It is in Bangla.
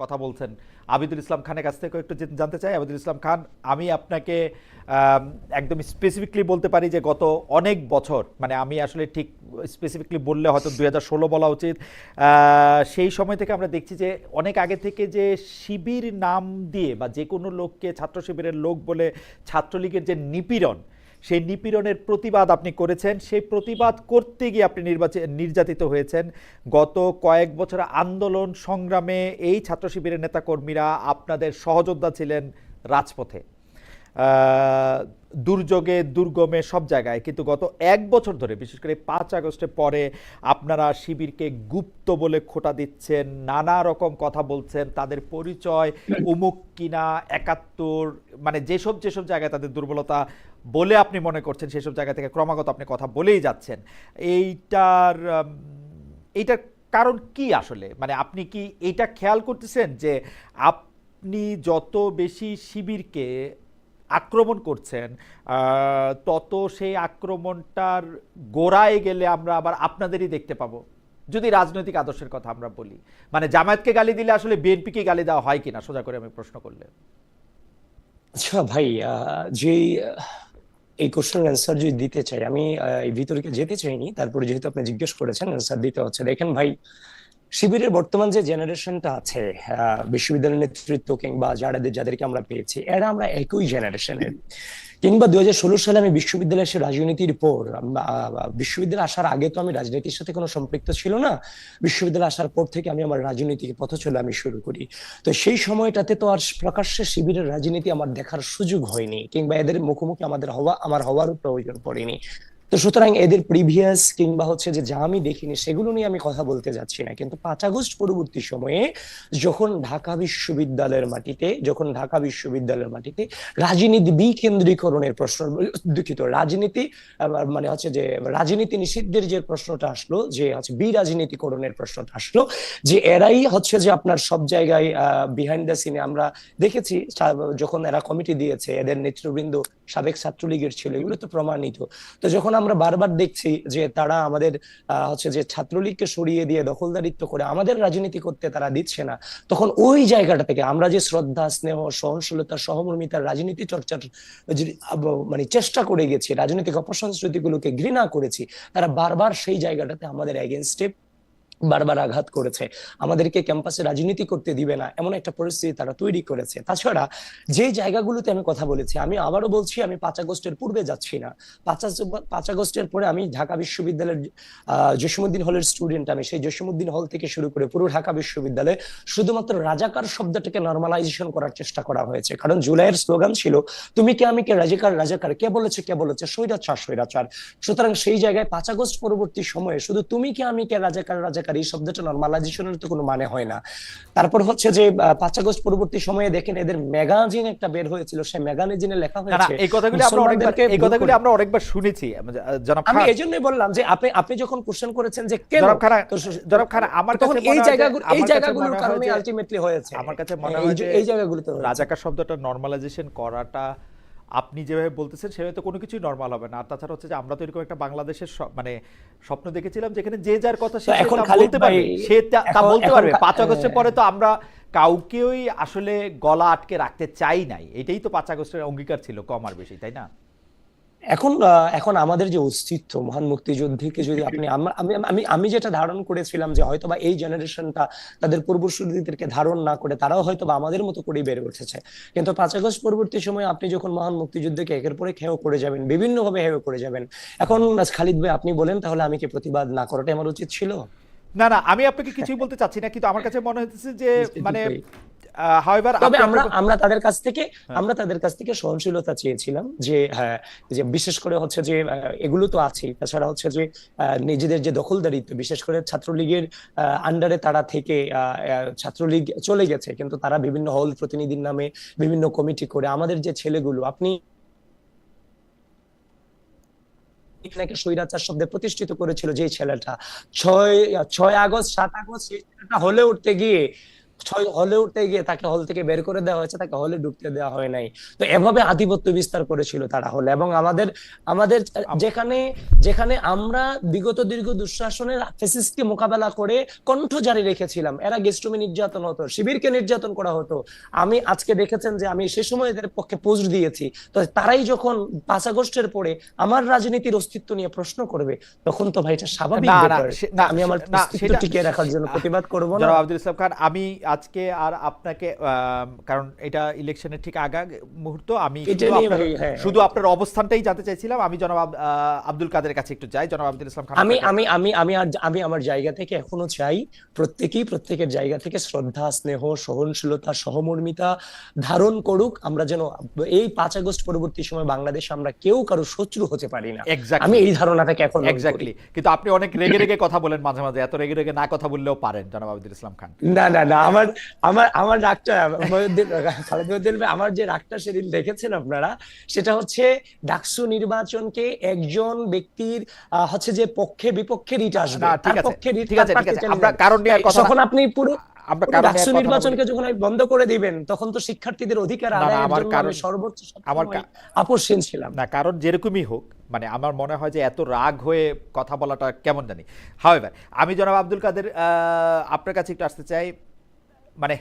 কথা বলছেন। আবিদুল ইসলাম খানের কাছ থেকে একটু জানতে চাই। আবিদুল ইসলাম খান, আমি আপনাকে একদম স্পেসিফিকলি বলতে পারি যে গত অনেক বছর মানে আমি আসলে ঠিক স্পেসিফিকলি বললে হয়তো দুই হাজার ষোলো বলা উচিত সেই সময় থেকে আমরা দেখছি যে অনেক আগে থেকে যে শিবির নাম দিয়ে বা যে কোনো লোককে ছাত্র শিবিরের লোক বলে ছাত্রলীগের যে নিপীড়ন সেই নিপীড়নের প্রতিবাদ আপনি করেছেন সেই প্রতিবাদ করতে গিয়ে আপনি নির্বাচন নির্যাতিত হয়েছেন। গত কয়েক বছর আন্দোলন সংগ্রামে এই ছাত্র শিবিরের নেতাকর্মীরা আপনাদের সহযোদ্ধা ছিলেন রাজপথে। দুর্যোগে দুর্গমে সব জায়গায়। কিন্তু গত এক বছর ধরে বিশেষ করে পাঁচ আগস্টের পরে আপনারা শিবিরকে গুপ্ত বলে খোটা দিচ্ছেন নানা রকম কথা বলছেন তাদের পরিচয় উমুক কিনা একাত্তর মানে যেসব যেসব জায়গায় তাদের দুর্বলতা বলে আপনি মনে করছেন সেসব জায়গা থেকে ক্রমাগত আপনি কথা বলেই যাচ্ছেন। এইটার এইটার কারণ কি আসলে? মানে আপনি কি এটা খেয়াল করতেছেন যে আপনি যত বেশি শিবিরকে আক্রমণ করছেন তত সেই আক্রমণটার গোড়ায় গেলে আমরা আবার আপনাদেরই দেখতে পাবো। যদি রাজনৈতিক আদর্শের কথা আমরা বলি। মানে জামায়াতকে গালি দিলে আসলে বিএনপিকে গালি দেওয়া হয় কিনা? সোজা করে আমি প্রশ্ন করলে। আচ্ছা ভাই আহ, এই কোশ্চেন অ্যান্সার যদি দিতে চাই, আমি এই ভিতরকে যেতে চাইনি, তারপরে যেহেতু আপনি জিজ্ঞেস করেছেন অ্যান্সার দিতে হচ্ছে। দেখেন ভাই শিবিরের বর্তমান যে জেনারেশনটা আছে আহ, বিশ্ববিদ্যালয়ের নেতৃত্ব কিংবা যারা যাদেরকে আমরা পেয়েছি এরা আমরা একই জেনারেশনের। কিংবা দুই হাজার ষোলো সালে আমি বিশ্ববিদ্যালয়ে এসে রাজনীতির পর বিশ্ববিদ্যালয়ে আসার আগে তো আমি রাজনীতির সাথে কোনো সম্পৃক্ত ছিল না। বিশ্ববিদ্যালয়ে আসার পর থেকে আমি আমার রাজনৈতিক পথ চলে আমি শুরু করি। তো সেই সময়টাতে তো আর প্রকাশ্যে শিবিরের রাজনীতি আমার দেখার সুযোগ হয়নি কিংবা এদের মুখোমুখি আমাদের হওয়া আমার হওয়ারও প্রয়োজন পড়েনি। তো সুতরাং এদের প্রিভিয়াস কিংবা হচ্ছে যে যা আমি দেখিনি, সেগুলো নিয়ে আমি কথা বলতে যাচ্ছি না। কিন্তু পাঁচ আগস্ট পরবর্তী সময়ে যখন ঢাকা বিশ্ববিদ্যালয়ের মাটিতে, যখন ঢাকা বিশ্ববিদ্যালয়ের মাটিতে রাজনীতি বিকেন্দ্রীকরণের প্রশ্ন, দুঃখিত, রাজনীতি মানে হচ্ছে যে রাজনীতি নিষিদ্ধের যে প্রশ্নটা আসলো, যে হচ্ছে বিরাজনীতিকরণের প্রশ্নটা আসলো, যে এরাই হচ্ছে যে আপনার সব জায়গায় বিহাইন্ড দ্য সিনে আমরা দেখেছি যখন এরা কমিটি দিয়েছে, এদের নেতৃবৃন্দ সাবেক ছাত্রলীগের ছিল, এগুলো তো প্রমাণিত। তো যখন আমরা বারবার দেখছি যে তারা আমাদের হচ্ছে যে ছাত্রলীগকে সরিয়ে দিয়ে দখলদারিত্ব করে আমাদের রাজনীতি করতে তারা দিচ্ছে না। তখন ওই জায়গাটা থেকে আমরা যে শ্রদ্ধা, স্নেহ, সহনশীলতা, সহমর্মিতার রাজনীতি চর্চার মানে চেষ্টা করে গেছি, রাজনৈতিক অপসংস্কৃতি গুলোকে ঘৃণা করেছি, তারা বারবার সেই জায়গাটাতে আমাদের এগেনস্টে বারবার আঘাত করেছে। আমাদেরকে ক্যাম্পাসে রাজনীতি করতে দিবে না, এমন একটা পরিস্থিতি তারা তৈরি করেছে। তাছাড়া যে জায়গাগুলোতে আমি কথা বলেছি, আমি আবারও বলছি, আমি পাঁচ আগস্টের পূর্বে যাচ্ছি না। পাঁচ আগস্টের পরে আমি ঢাকা বিশ্ববিদ্যালয়ের, আহ, জসীমউদ্দিন হলের স্টুডেন্ট আমি। সেই জসীমউদ্দিন হল থেকে শুরু করে পুরো ঢাকা বিশ্ববিদ্যালয়ে শুধুমাত্র রাজাকার শব্দটাকে নর্মালাইজেশন করার চেষ্টা করা হয়েছে। কারণ জুলাইয়ের স্লোগান ছিল, তুমি কে আমি কে, রাজাকার রাজাকার, কে বলেছে কে বলেছে, স্বৈরাচার স্বৈরাচার। সুতরাং সেই জায়গায় পাঁচ আগস্ট পরবর্তী সময়ে শুধু তুমি কে আমি কে, রাজাকার রাজাকার এই শব্দটা নর্মালাইজেশনের তো কোনো মানে হয় না। তারপর হচ্ছে যে পাঁচ আগস্ট পরবর্তী সময়ে দেখেন এদের ম্যাগাজিন একটা বের হয়েছিল সেই ম্যাগাজিনে লেখা হয়েছে এই কথাগুলি আমরা অনেকবার এই কথাগুলি আমরা অনেকবার শুনেছি জনাব আমি খান। এই জন্যই বললাম যে আপনি আপনি যখন কোশ্চেন করেছেন যে কেন জনাব খান জনাব খান আমার কাছে এই মনে জায়গাগুলো এই জায়গাগুলোর কারণে আলটিমেটলি হয়েছে। আমার কাছে মনে হয় যে- এই জায়গাগুলোতে। রাজাকার শব্দটা নর্মালাইজেশন করাটা আপনি যেভাবে বলতেছেন সেভাবে তো কোনো কিছুই নর্মাল হবে না। আর তাছাড়া হচ্ছে যে আমরা তো এরকম একটা বাংলাদেশের মানে স্বপ্ন দেখেছিলাম যেখানে যে যার কথা সে এখন বলতে পারবে। সে তা- তা বলতে পারবে। পাঁচ আগস্টের হ্যাঁ। পরে তো আমরা কাউকেই আসলে গলা আটকে রাখতে চাই নাই। এটাই তো পাঁচ আগস্টের অঙ্গীকার ছিল কম আর বেশি তাই না? এখন এখন আমাদের যে অস্তিত্ব মহান মুক্তিযুদ্ধকে যদি আপনি আমি আমি আমি যেটা ধারণ করেছিলাম যে হয়তোবা এই জেনারেশনটা তাদের পূর্বসূরিদেরকে ধারণ না করে তারাও হয়তোবা আমাদের মতো করেই বেড়ে উঠেছে। কিন্তু পাঁচ আগস্ট পরবর্তী সময়ে আপনি যখন মহান মুক্তিযুদ্ধকে একের পরে হেয় করে যাবেন বিভিন্নভাবে হেয় করে যাবেন এখন খালিদ ভাই আপনি বলেন তাহলে আমি কি প্রতিবাদ না করাটা আমার উচিত ছিল? না না আমি আপনাকে কিছুই বলতে চাচ্ছি না কিন্তু আমার কাছে মনে হচ্ছে যে মানে হাওয়েভার তবে আমরা আমরা তাদের কাছ থেকে আমরা তাদের কাছ থেকে সহনশীলতা চেয়েছিলাম যে হ্যাঁ যে বিশেষ করে হচ্ছে যে এগুলো তো আছেই। তাছাড়া হচ্ছে যে নিজেদের যে দখলদারিত্ব বিশেষ করে ছাত্রলীগের আন্ডারে তারা থেকে ছাত্রলীগ চলে গেছে কিন্তু তারা বিভিন্ন হল প্রতিনিধির নামে বিভিন্ন কমিটি করে। আমাদের যে ছেলেগুলো আপনি এটাকে স্বৈরাচার শব্দে প্রতিষ্ঠিত করেছিল যে ছেলেটা? ছয় ছয় আগস্ট সাত আগস্ট সেই ছেলেটা হলে উঠতে গিয়ে হলে উঠতে গিয়ে তাকে হল থেকে বের করে দেওয়া হয়েছে তাকে হলে ঢুকতে দেওয়া হয় নাই। তো এভাবে আধিপত্য বিস্তার করেছিল তারা হলে এবং আমাদের আমাদের যেখানে যেখানে আমরা বিগত দীর্ঘ দুঃশাসনের ফেসিসকে মোকাবেলা করে কণ্ঠ জারি রেখেছিলাম। এরা গেস্টুমে নির্যাতন হতো শিবিরকে নির্যাতন করা হতো। আমি আজকে দেখেছেন যে আমি সে সময় এদের পক্ষে পোস্ট দিয়েছি। তো তারাই যখন পাঁচ আগস্টের পরে আমার রাজনীতির অস্তিত্ব নিয়ে প্রশ্ন করবে তখন তো ভাই এটা স্বাভাবিক আমি আমার টিকিয়ে রাখার জন্য প্রতিবাদ করব না। আব্দুল ইসলাম খান আমি আজকে আর আপনাকে কারণ এটা ইলেকশনের ঠিক আগা মুহূর্ত আমি শুধু আপনার- ভাই, হ্যাঁ। শুধু আপনার অবস্থানটাই জানতে চাইছিলাম। আমি জনাব আব্দুল কাদের কাছে একটু যাই। জনাব আব্দুল ইসলাম খান আমি আমি আমি আমি আমি আমার জায়গা থেকে এখনও চাই প্রত্যেকেই প্রত্যেকের জায়গা থেকে শ্রদ্ধা স্নেহ সহনশীলতা সহমর্মিতা ধারণ করুক। আমরা যেন এই পাঁচ আগস্ট পরবর্তী সময় বাংলাদেশে আমরা কেউ কারও শত্রু হতে পারি না। আমি এই ধারণা থেকে এখন এক্স্যাক্টলি কিন্তু আপনি অনেক রেগে রেগে কথা বলেন মাঝে মাঝে। এত রেগে রেগে না কথা বললেও পারেন জনাব আব্দুল ইসলাম খান। না না না আমার আমার আমার রাগটা মহিউদ্দিন খালেদ মহিউদ্দিন ভাই, আমার যে রাগটা সেদিন দেখেছেন আপনারা সেটা হচ্ছে ডাকসু নির্বাচনকে একজন ব্যক্তির হচ্ছে যে পক্ষে বিপক্ষে রিট আসবে। তার পক্ষে রিট ঠিক আছে, ঠিক আছে। আমরা কারণ নিয়ে কথা তখন আপনি পুরো আমরা কারণ ডাকসু নির্বাচনকে যখন বন্ধ করে দিবেন তখন তো শিক্ষার্থীদের অধিকার আদায়ের জন্য আমি সর্বোচ্চ আমার আপোষহীন ছিলাম। না কারণ যেরকমই হোক মানে আমার মনে হয় যে এত রাগ হয়ে কথা বলাটা কেমন জানি। হাওয়েভার আমি জনাব আব্দুল কাদের আহ, আপনার কাছে একটু আসতে চাই। মানে